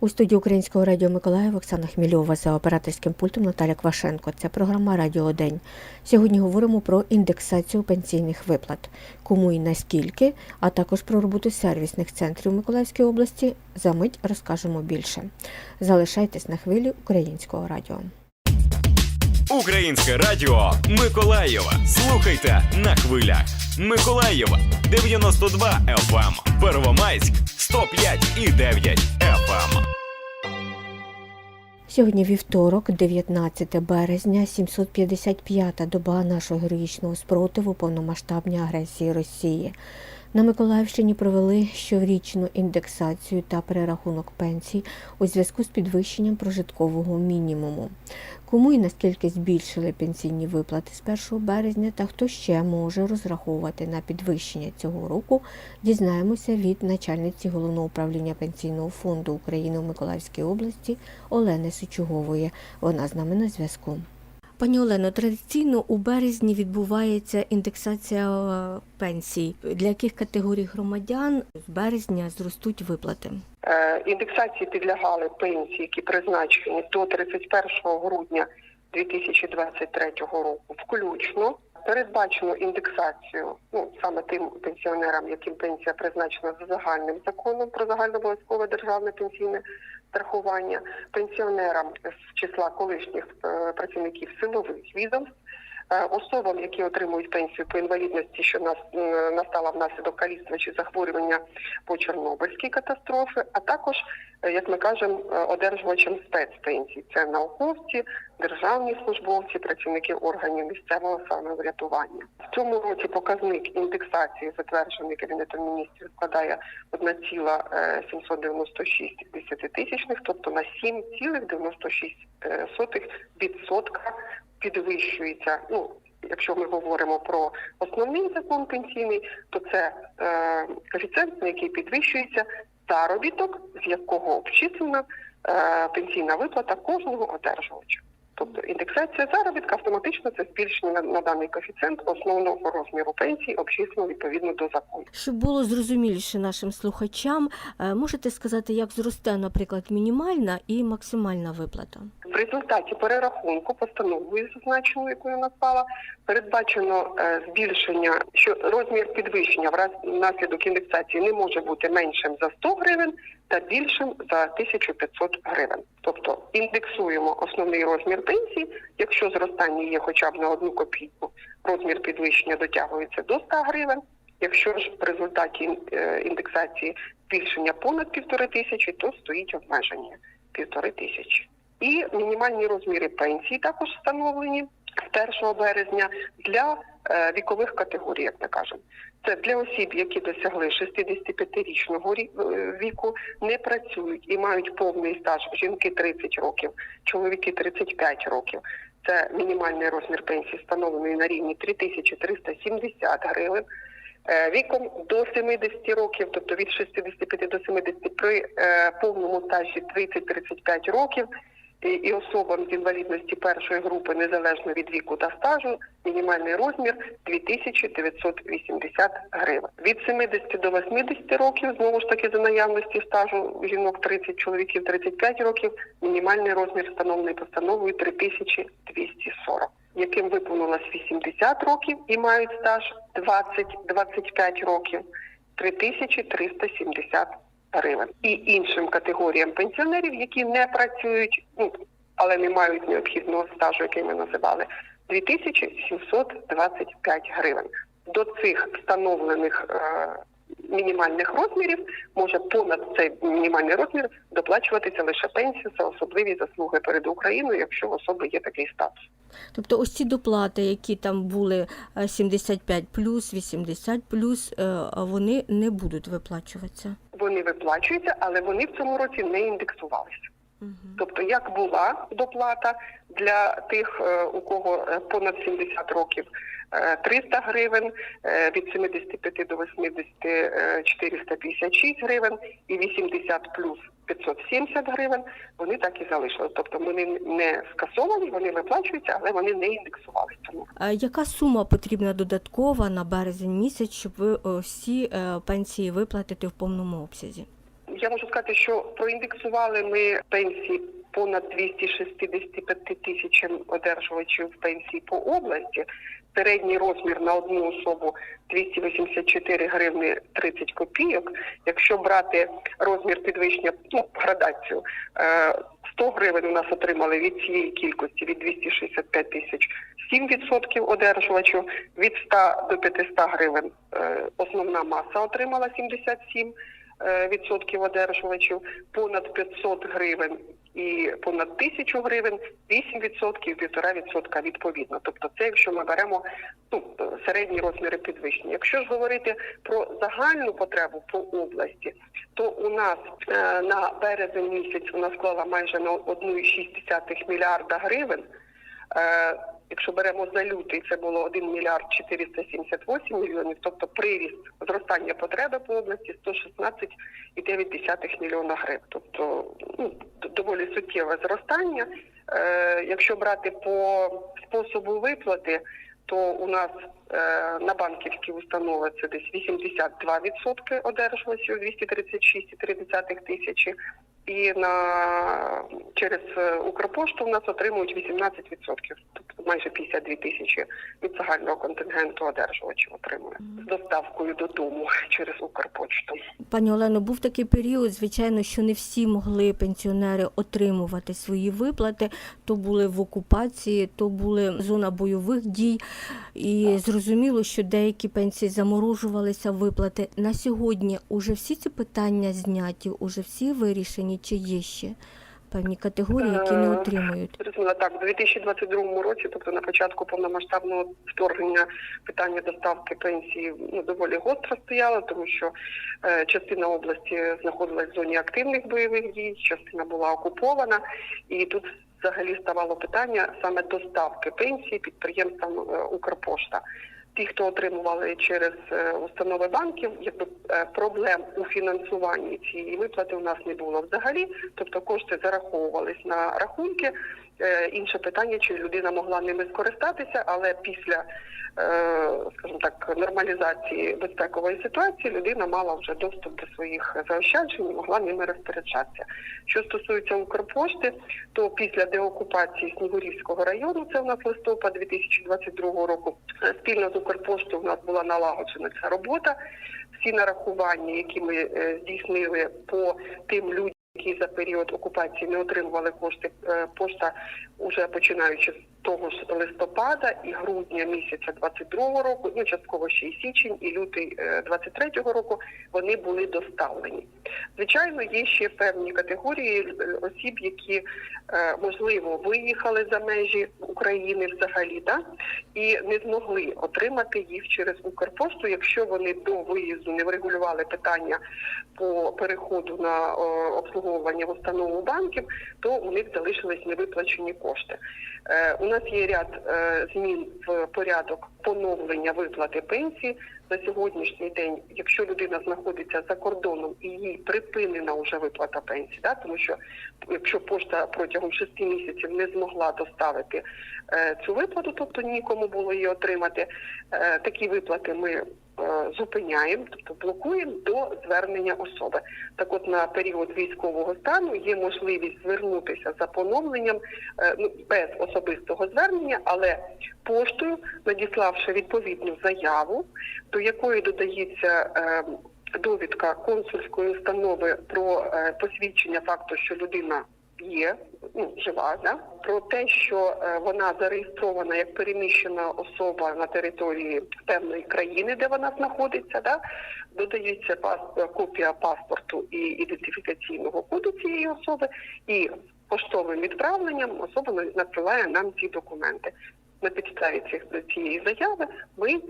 У студії Українського радіо Миколаїв Оксана Хмільова за операторським пультом Наталя Квашенко. Це програма Радіо День. Сьогодні говоримо про індексацію пенсійних виплат, кому і наскільки, а також про роботу сервісних центрів Миколаївської області. За мить розкажемо більше. Залишайтесь на хвилі українського радіо. Українське радіо Миколаєва. Слухайте на хвилях. Миколаєва 92 FM. Первомайськ 105 і 9 FM. Сьогодні вівторок, 19 березня, 755-та доба нашого героїчного спротиву повномасштабній агресії Росії. На Миколаївщині провели щорічну індексацію та перерахунок пенсій у зв'язку з підвищенням прожиткового мінімуму. Кому і наскільки збільшили пенсійні виплати з 1 березня та хто ще може розраховувати на підвищення цього року, дізнаємося від начальниці головного управління пенсійного фонду України у Миколаївській області Олени Сичугової. Вона з нами на зв'язку. Пані Олено, традиційно у березні відбувається індексація е, пенсій. Для яких категорій громадян з березня зростуть виплати? Е, Індексації підлягали пенсії, які призначені до 31 грудня 2023 року, включно. Передбачено індексацію ну саме тим пенсіонерам, яким пенсія призначена за загальним законом про загальнообов'язкове державне пенсійне страхування, пенсіонерам з числа колишніх е, працівників силових відомств, особам, які отримують пенсію по інвалідності, що нас е, настала внаслідок каліцтва чи захворювання по Чорнобильській катастрофі, а також, е, як ми кажемо, е, одержувачам спецпенсій. Це науковці, державні службовці, працівники органів місцевого самоврятування. В цьому році показник індексації, затверджений Кабінетом міністрів, складає 1,796 десятитисячних, тобто на 7,96% підвищується. Ну, Якщо ми говоримо про основний закон пенсійний, то це е, коефіцієнт, на який підвищується заробіток, з якого обчислена е, пенсійна виплата кожного одержувача. Тобто індексація заробітка автоматично це збільшення на, на даний коефіцієнт основного розміру пенсії, обчислено відповідно до закону. Щоб було зрозуміліше нашим слухачам, е, можете сказати, як зросте, наприклад, мінімальна і максимальна виплата? В результаті перерахунку постановою зазначеною, яку я назвала, передбачено е, збільшення, що розмір підвищення внаслідок індексації не може бути меншим за 100 гривень та більшим за 1500 гривень. Тобто індексуємо основний розмір пенсії, якщо зростання є хоча б на одну копійку, розмір підвищення дотягується до 100 гривень. Якщо ж в результаті е, індексації збільшення понад півтори тисячі, то стоїть обмеження півтори тисячі. І мінімальні розміри пенсії також встановлені з 1 березня для е, вікових категорій, як ми кажемо. Це для осіб, які досягли 65-річного рі- е, віку, не працюють і мають повний стаж. Жінки 30 років, чоловіки 35 років. Це мінімальний розмір пенсії встановлений на рівні 3370 гривень. Е, Віком до 70 років, тобто від 65 до 70 при повному стажі 30-35 років, і, особам з інвалідності першої групи, незалежно від віку та стажу, мінімальний розмір 2980 гривень. Від 70 до 80 років, знову ж таки за наявності стажу жінок 30, чоловіків 35 років, мінімальний розмір встановлений постановою 3240 яким виповнилось 80 років і мають стаж 20-25 років, 3370 гривень. І іншим категоріям пенсіонерів, які не працюють, ну, але не мають необхідного стажу, який ми називали, 2725 гривень. До цих встановлених е, мінімальних розмірів може понад цей мінімальний розмір доплачуватися лише пенсія за особливі заслуги перед Україною, якщо в особи є такий статус. Тобто ось ці доплати, які там були е, 75 плюс, 80 плюс, е, вони не будуть виплачуватися. Вони виплачуються, але вони в цьому році не індексувалися. Тобто, як була доплата для тих, е, у кого е, понад 70 років, е, 300 гривень, е, від 75 до 80 е, 456 гривень і 80 плюс 570 гривень, вони так і залишили. Тобто вони не скасовані, вони виплачуються, але вони не індексувалися. Тому А яка сума потрібна додаткова на березень місяць, щоб ви всі пенсії виплатити в повному обсязі? Я можу сказати, що проіндексували ми пенсії понад 265 тисячам одержувачів пенсії по області. Середній розмір на одну особу 284 гривни 30 копійок. Якщо брати розмір підвищення, ну, градацію, е, 100 гривень у нас отримали від цієї кількості від 265 тисяч 7% одержувачів, від 100 до 500 гривень е, основна маса отримала 77 е, відсотків одержувачів, понад 500 гривень і понад 1000 гривень 8 відсотків, 1,5 відсотка відповідно. Тобто це якщо ми беремо ну, середні розміри підвищення. Якщо ж говорити про загальну потребу по області, то у нас е, на березень місяць вона склала майже на 1,6 мільярда гривень. Якщо беремо за лютий, це було 1 мільярд 478 мільйонів, тобто приріст зростання потреби по області 116,9 мільйона гривень. Тобто ну, доволі суттєве зростання. Е, якщо брати по способу виплати, то у нас е, на банківські установи це десь 82% одержувачів, 236,3 тисячі. І на через е, Укрпошту в нас отримують 18%, тобто майже 52 тисячі від загального контингенту одержувачів отримує з доставкою додому через Укрпочту. Пані Олено, був такий період, звичайно, що не всі могли пенсіонери отримувати свої виплати. То були в окупації, то були зона бойових дій. І зрозуміло, що деякі пенсії заморожувалися виплати. На сьогодні уже всі ці питання зняті, уже всі вирішені, чи є ще певні категорії, які не Е, отримують. Зрозуміло, так, у 2022 році, тобто на початку повномасштабного вторгнення, питання доставки пенсії ну, доволі гостро стояло, тому що е, частина області знаходилась в зоні активних бойових дій, частина була окупована, і тут взагалі ставало питання саме доставки пенсії підприємствам е, Укрпошта. Ті, хто отримували через е, установи банків, якби е, проблем у фінансуванні цієї виплати у нас не було взагалі. Тобто кошти зараховувались на рахунки. Е, Інше питання, чи людина могла ними скористатися, але після, е, скажімо так, нормалізації безпекової ситуації людина мала вже доступ до своїх заощаджень і могла ними розпоряджатися. Що стосується Укрпошти, то після деокупації Снігурівського району, це у нас листопад 2022 року, спільно з Укрпоштою у нас була налагоджена ця робота. Всі нарахування, які ми е, здійснили по тим людям, які за період окупації не отримували кошти, е, пошта уже починаючи з того ж листопада і грудня місяця 22 року, ну частково ще й січень і лютий е, 23 року, вони були доставлені. Звичайно, є ще певні категорії е, осіб, які е, можливо виїхали за межі України взагалі, да, і не змогли отримати їх через Укрпошту, якщо вони до виїзду не врегулювали питання по переходу на е, обслуговування в установу банків, то у них залишились невиплачені кошти. Е, У нас є ряд е, змін в порядок поновлення виплати пенсії на сьогоднішній день. Якщо людина знаходиться за кордоном і їй припинена вже виплата пенсії, да, тому що якщо пошта протягом шести місяців не змогла доставити е, цю виплату, тобто нікому було її отримати, такі виплати ми зупиняємо, тобто блокуємо до звернення особи. Так от на період військового стану є можливість звернутися за поновленням е, ну, без особистого звернення, але поштою, надіславши відповідну заяву, до якої додається е, довідка консульської установи про е, посвідчення факту, що людина є ну, жива, да? про те, що е, вона зареєстрована як переміщена особа на території певної країни, де вона знаходиться, да? додається пас, копія паспорту і ідентифікаційного коду цієї особи, і поштовим відправленням особа надсилає нам ці документи. На підставі цих цієї заяви ми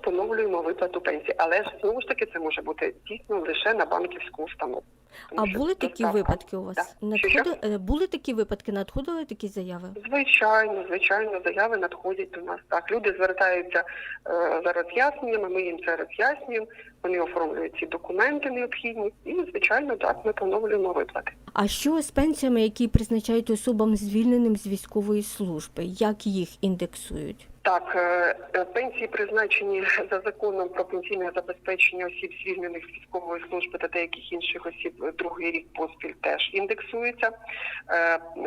поновлюємо виплату пенсії, але ж знову ж таки це може бути дійсно лише на банківську установу. Тому А були такі доставка- випадки у вас? Да. Надходи... е, Були такі випадки, надходили такі заяви? Звичайно, звичайно, заяви надходять до нас. Так, люди звертаються е, за роз'ясненнями, ми їм це роз'яснюємо, вони оформлюють ці документи необхідні, і звичайно, так ми поновлюємо виплати. А що з пенсіями, які призначають особам звільненим з військової служби? Як їх індексують? Так, е, е, пенсії призначені за законом про пенсійне забезпечення осіб, звільнених з військової служби та деяких інших осіб е, другий рік поспіль теж індексуються.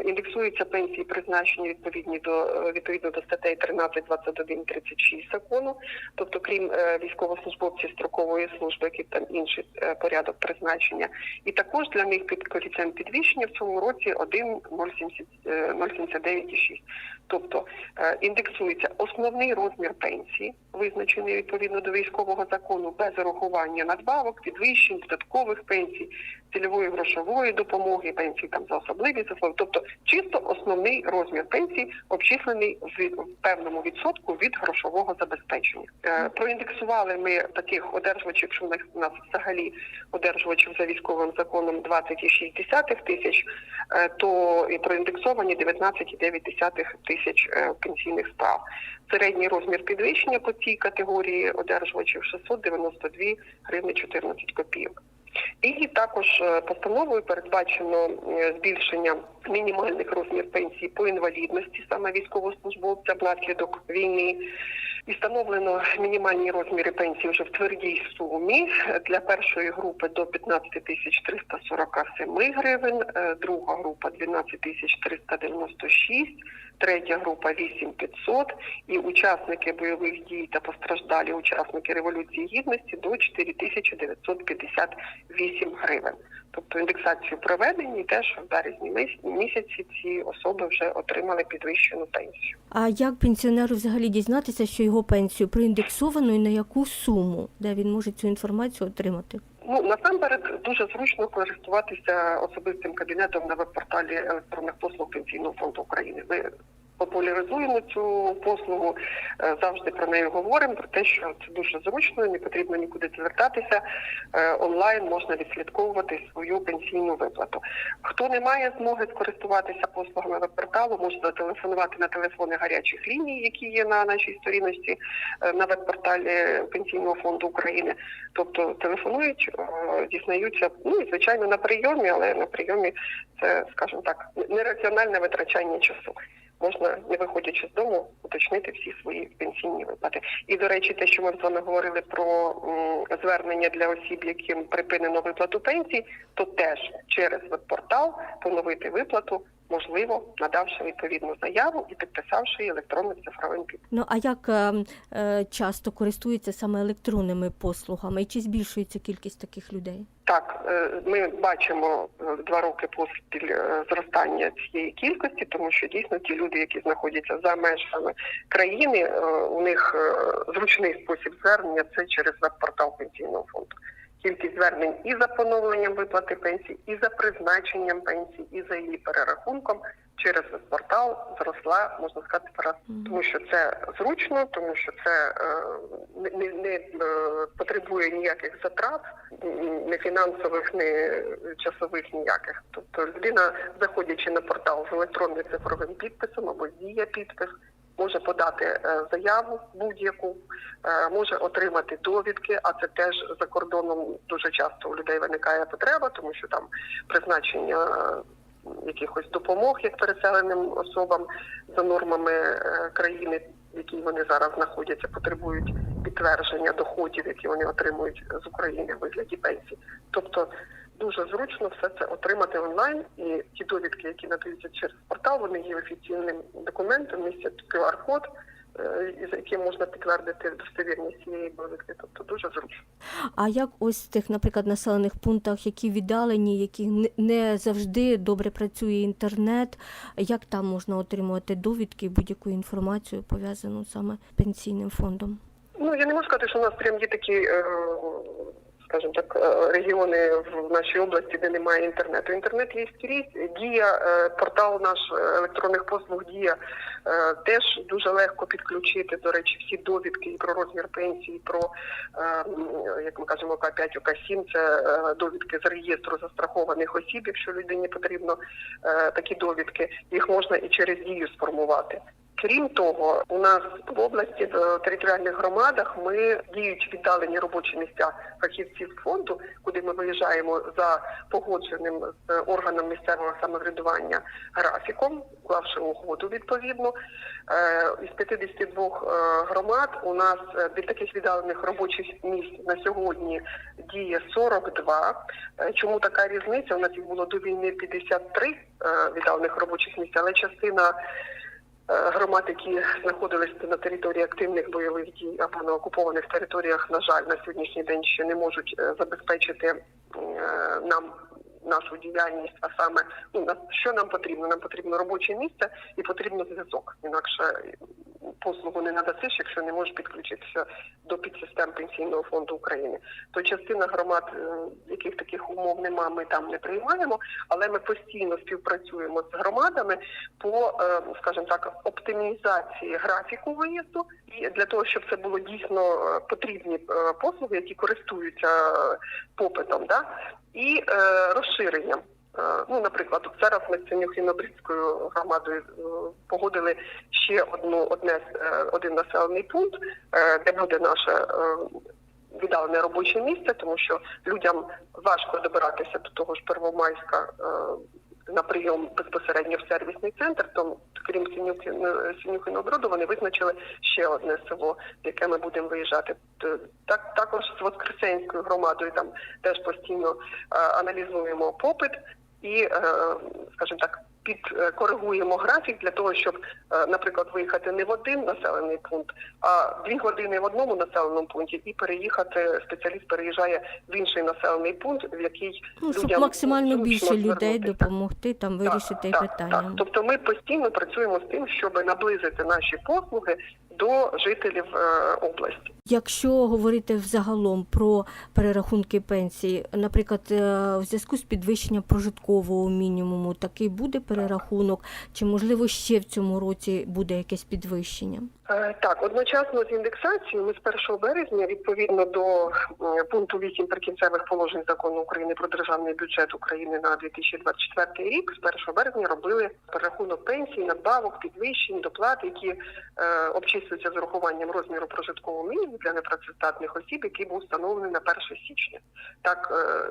Індексуються пенсії, призначені відповідні до відповідно до статей 13, 21, 36 закону. Тобто, крім військовослужбовців строкової служби, які там інший порядок призначення, і також для них під коефіцієнт підвищення в цьому році 1,079,6. Тобто індексується основний розмір пенсії, визначений відповідно до військового закону, без урахування надбавок, підвищень, додаткових пенсій, цільової грошової допомоги, пенсії там за особливі заслуги. Тобто чисто основний розмір пенсії обчислений в певному відсотку від грошового забезпечення. Е, Проіндексували ми таких одержувачів, що в нас- взагалі одержувачів за військовим законом 20,6 тисяч, е, то і проіндексовані 19,9 тисяч е, пенсійних справ. Середній розмір підвищення по цій категорії одержувачів 692 гривні 14 копійок. І також е, постановою передбачено е, збільшення мінімальних розмір пенсії по інвалідності саме військовослужбовця внаслідок війни. І встановлено мінімальні розміри пенсії вже в твердій сумі для першої групи до 15 тисяч 347 гривень, е, друга група 12 тисяч 396, третя група 8500 і учасники бойових дій та постраждалі учасники Революції Гідності до 4958 гривень. Тобто індексацію проведені, і теж в березні місяці ці особи вже отримали підвищену пенсію. А як пенсіонеру взагалі дізнатися, що його пенсію проіндексовано і на яку суму, де він може цю інформацію отримати? Ну насамперед дуже зручно користуватися особистим кабінетом на веб-порталі електронних послуг Пенсійного фонду України. Ми популяризуємо цю послугу, е, завжди про неї говоримо, про те, що це дуже зручно, не потрібно нікуди звертатися. Е, Онлайн можна відслідковувати свою пенсійну виплату. Хто не має змоги скористуватися послугами веб-порталу, може зателефонувати на телефони гарячих ліній, які є на нашій сторіночці е, на веб-порталі Пенсійного фонду України. Тобто телефонують, дізнаються, ну і звичайно на прийомі, але на прийомі це, скажімо так, нераціональне витрачання часу. Можна, не виходячи з дому, уточнити всі свої пенсійні виплати. І до речі, те, що ми з вами говорили про звернення для осіб, яким припинено виплату пенсії, то теж через веб-портал поновити виплату можливо, надавши відповідну заяву і підписавши її електронним цифровим підписом. Ну а як е, е, часто користуються саме електронними послугами, і чи збільшується кількість таких людей? Так, е, ми бачимо е, два роки поспіль зростання цієї кількості, тому що дійсно ті люди, які знаходяться за межами країни, у них зручний спосіб звернення це через веб-портал пенсійного фонду. Кількість звернень і за поновленням виплати пенсії, і за призначенням пенсії, і за її перерахунком через веб-портал зросла, можна сказати, раз. Тому що це зручно, тому що це е, не, не, не е, потребує ніяких затрат, не фінансових, не часових ніяких. Тобто людина, заходячи на портал з електронним цифровим підписом або дія підпис, може подати е, заяву будь-яку, е, може отримати довідки, а це теж за кордоном дуже часто у людей виникає потреба, тому що там призначення. е, Якихось допомог як переселеним особам за нормами країни, в якій вони зараз знаходяться, потребують підтвердження доходів, які вони отримують з України в вигляді пенсії. Тобто дуже зручно все це отримати онлайн, і ті довідки, які надаються через портал, вони є офіційним документом, містять QR-код, е, із яким можна підтвердити достовірність цієї довідки. Тобто дуже зручно. А як ось в тих, наприклад, населених пунктах, які віддалені, які не- не завжди добре працює інтернет, як там можна отримувати довідки, будь-яку інформацію пов'язану саме з пенсійним фондом? Ну я не можу сказати, що у нас прям є такі, е, скажімо так, е, регіони в нашій області, де немає інтернету. Інтернет є скрізь. Дія, е, портал наш електронних послуг дія теж дуже легко підключити. До речі, всі довідки і про розмір пенсії, про е, як ми кажемо, К5, К7, це е, довідки з реєстру застрахованих осіб. Якщо людині потрібно е, такі довідки, їх можна і через дію сформувати. Крім того, у нас в області в територіальних громадах ми діють віддалені робочі місця фахівців фонду, куди ми виїжджаємо за погодженим з органом місцевого самоврядування графіком, уклавши угоду відповідно. Е, Із 52 е, громад у нас е, від таких віддалених робочих місць на сьогодні діє 42. Е, Чому така різниця? У нас їх було до війни 53 е, віддалених робочих місць, але частина е, громад, які знаходились на території активних бойових дій або на окупованих територіях, на жаль, на сьогоднішній день ще не можуть е, забезпечити е, нам нашу діяльність, а саме ну що нам потрібно? Нам потрібно робоче місце і потрібно зв'язок. Інакше послугу не надасиш, якщо не можеш підключитися до підсистем пенсійного фонду України. То частина громад, е, яких таких умов немає, ми там не приймаємо, але ми постійно співпрацюємо з громадами по, е, скажімо так, оптимізації графіку виїзду і для того, щоб це було дійсно е, потрібні послуги, які користуються попитом, да? і розширенням. Е, Ну, наприклад, от зараз ми з Синюхінобрідською громадою е, погодили ще одну одне е, один населений пункт, де буде наше віддалене робоче місце, тому що людям важко добиратися до того ж Первомайська на прийом безпосередньо в сервісний центр. Тому крім Синюхіноброду, вони визначили ще одне село, в яке ми будемо виїжджати. Так також з Воскресенською громадою там теж постійно аналізуємо попит і, е, скажімо так, підкоригуємо графік для того, щоб, е, наприклад, виїхати не в один населений пункт, а дві години в одному населеному пункті і переїхати. Спеціаліст переїжджає в інший населений пункт, в який Ну, щоб людям максимально більше людей допомогти там вирішити Так, питання. Так, Тобто ми постійно працюємо з тим, щоб наблизити наші послуги до жителів е, області. Якщо говорити взагалом про перерахунки пенсії, наприклад, е, в зв'язку з підвищенням прожиткового мінімуму, такий буде перерахунок, чи можливо ще в цьому році буде якесь підвищення? Е, Так, одночасно з індексацією ми з 1 березня, відповідно до е, пункту 8 прикінцевих положень закону України про державний бюджет України на 2024 рік, з 1 березня робили перерахунок пенсій, надбавок, підвищень, доплат, які е, обчислюються з урахуванням розміру прожиткового мінімуму для непрацездатних осіб, який був встановлений на 1 січня. Так, е,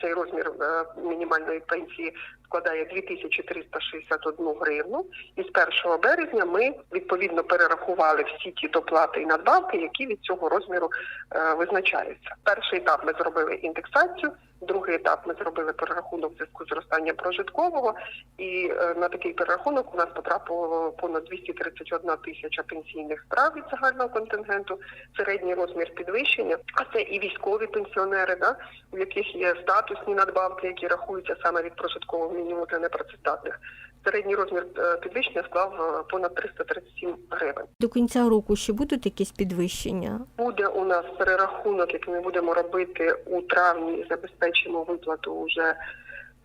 цей розмір е, мінімальної пенсії складає 2361 гривну. І з 1 березня ми відповідно перерахували всі ті доплати і надбавки, які від цього розміру е, визначаються. Перший етап ми зробили індексацію. Другий етап ми зробили перерахунок в зв'язку з зростанням прожиткового, і е, на такий перерахунок у нас потрапило понад 231 тисяча пенсійних справ від загального контингенту. Середній розмір підвищення, а це і військові пенсіонери, да, у яких є статусні надбавки, які рахуються саме від прожиткового мінімуму для непрацездатних. Середній розмір е, підвищення склав е, понад 337 гривень. До кінця року ще будуть якісь підвищення? Буде у нас перерахунок, який ми будемо робити у травні, забезпечимо виплату вже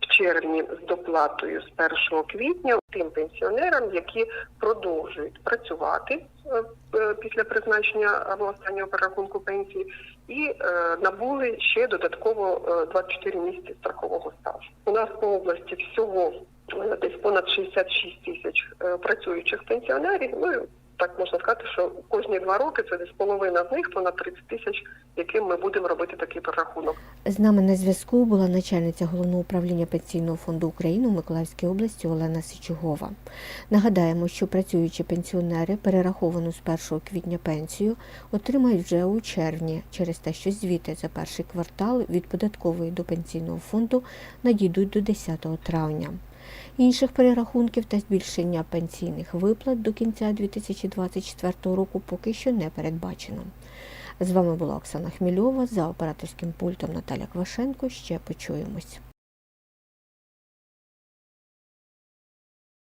в червні з доплатою з 1 квітня тим пенсіонерам, які продовжують працювати е, після призначення або останнього перерахунку пенсії, і набули ще додатково е, 24 місяці страхового стажу. У нас по області всього десь понад 66 тисяч е, працюючих пенсіонерів. Ну так можна сказати, що кожні два роки це десь половина з них, понад 30 тисяч, яким ми будемо робити такий перерахунок. З нами на зв'язку була начальниця головного управління пенсійного фонду України у Миколаївській області Олена Сичугова. Нагадаємо, що працюючі пенсіонери перераховану з 1 квітня пенсію отримають вже у червні через те, що звіти за перший квартал від податкової до пенсійного фонду надійдуть до 10 травня. Інших перерахунків та збільшення пенсійних виплат до кінця 2024 року поки що не передбачено. З вами була Оксана Хмільова за операторським пультом Наталя Квашенко. Ще почуємось.